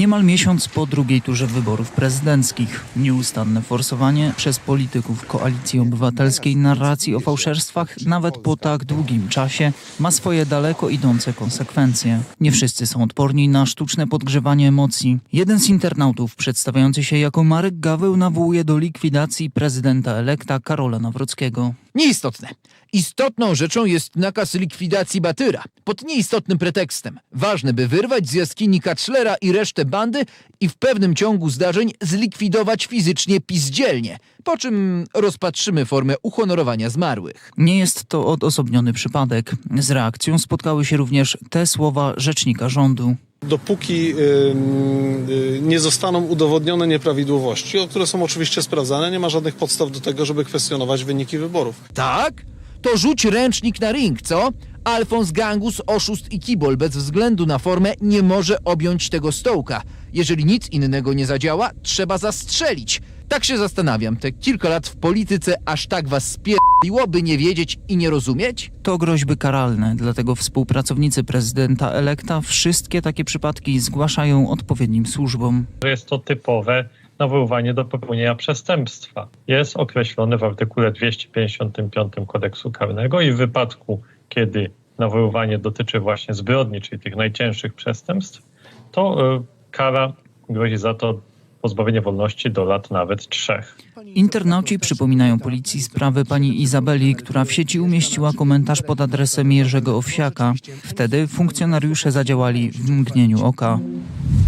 Niemal miesiąc po drugiej turze wyborów prezydenckich. Nieustanne forsowanie przez polityków Koalicji Obywatelskiej narracji o fałszerstwach nawet po tak długim czasie ma swoje daleko idące konsekwencje. Nie wszyscy są odporni na sztuczne podgrzewanie emocji. Jeden z internautów przedstawiający się jako Marek Gaweł nawołuje do likwidacji prezydenta elekta Karola Nawrockiego. Nieistotne. Istotną rzeczą jest nakaz likwidacji Batyra. Pod nieistotnym pretekstem. Ważne, by wyrwać z jaskini Kachlera i resztę bandy i w pewnym ciągu zdarzeń zlikwidować fizycznie pizdzielnie. Po czym rozpatrzymy formę uhonorowania zmarłych. Nie jest to odosobniony przypadek. Z reakcją spotkały się również te słowa rzecznika rządu. Dopóki y, nie zostaną udowodnione nieprawidłowości, które są oczywiście sprawdzane, nie ma żadnych podstaw do tego, żeby kwestionować wyniki wyborów. Tak? To rzuć ręcznik na ring, co? Alfons Gangus, oszust i kibol bez względu na formę nie może objąć tego stołka. Jeżeli nic innego nie zadziała, trzeba zastrzelić. Tak się zastanawiam, te kilka lat w polityce aż tak was spierdoliło, by nie wiedzieć i nie rozumieć? To groźby karalne, dlatego współpracownicy prezydenta elekta wszystkie takie przypadki zgłaszają odpowiednim służbom. jest to typowe nawoływanie do popełnienia przestępstwa. Jest określone w artykule 255 kodeksu karnego i w wypadku, kiedy nawoływanie dotyczy właśnie zbrodni, czyli tych najcięższych przestępstw, to y, kara grozi za to pozbawienie wolności do lat nawet trzech. Internauci przypominają policji sprawę pani Izabeli, która w sieci umieściła komentarz pod adresem Jerzego Owsiaka. Wtedy funkcjonariusze zadziałali w mgnieniu oka.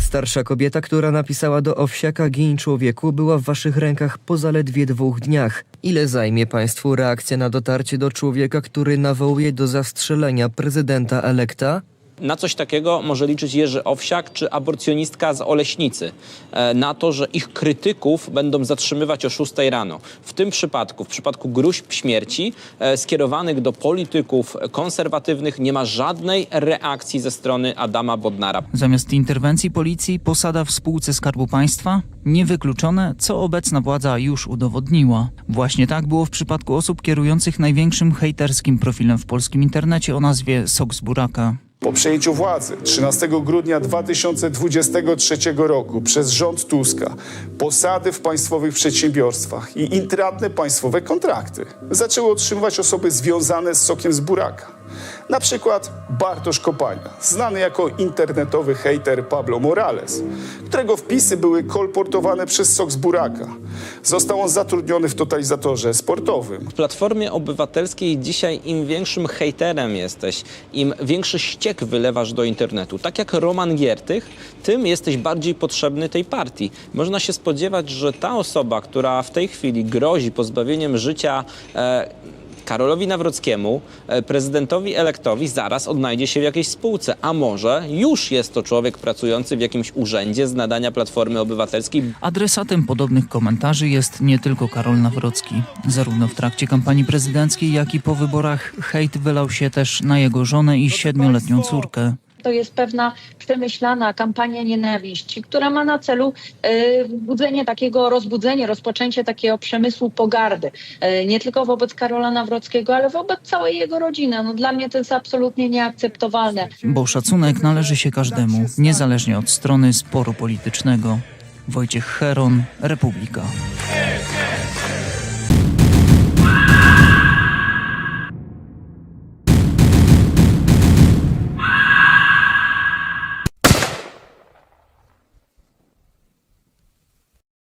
Starsza kobieta, która napisała do Owsiaka Gin człowieku, była w waszych rękach po zaledwie dwóch dniach. Ile zajmie państwu reakcja na dotarcie do człowieka, który nawołuje do zastrzelenia prezydenta elekta? Na coś takiego może liczyć Jerzy Owsiak czy aborcjonistka z Oleśnicy. E, Na to, że ich krytyków będą zatrzymywać o 6 rano. W tym przypadku, w przypadku gruźb śmierci e, skierowanych do polityków konserwatywnych nie ma żadnej reakcji ze strony Adama Bodnara. Zamiast interwencji policji posada w spółce Skarbu Państwa? Niewykluczone, co obecna władza już udowodniła. Właśnie tak było w przypadku osób kierujących największym hejterskim profilem w polskim internecie o nazwie Sok z Buraka. Po przejęciu władzy 13 grudnia 2023 roku przez rząd Tuska posady w państwowych przedsiębiorstwach i intratne państwowe kontrakty zaczęły otrzymywać osoby związane z sokiem z buraka. Na przykład Bartosz Kopania, znany jako internetowy hejter Pablo Morales, którego wpisy były kolportowane przez sok z buraka. Został on zatrudniony w totalizatorze sportowym. W Platformie Obywatelskiej dzisiaj im większym hejterem jesteś, im większy ściek wylewasz do internetu, tak jak Roman Giertych, tym jesteś bardziej potrzebny tej partii. Można się spodziewać, że ta osoba, która w tej chwili grozi pozbawieniem życia e, Karolowi Nawrockiemu, e, prezydentowi elektowi, zaraz odnajdzie się w jakiejś spółce. A może już jest to człowiek pracujący w jakimś urzędzie z nadania Platformy Obywatelskiej, Adresatem podobnych komentarzy jest nie tylko Karol Nawrocki. Zarówno w trakcie kampanii prezydenckiej, jak i po wyborach hejt wylał się też na jego żonę i siedmioletnią córkę. To jest pewna przemyślana kampania nienawiści, która ma na celu e, budzenie takiego, rozbudzenie, rozpoczęcie takiego przemysłu pogardy. E, nie tylko wobec Karola Nawrockiego, ale wobec całej jego rodziny. No, dla mnie to jest absolutnie nieakceptowalne. Bo szacunek należy się każdemu, niezależnie od strony sporu politycznego. Wojciech Heron, Republika.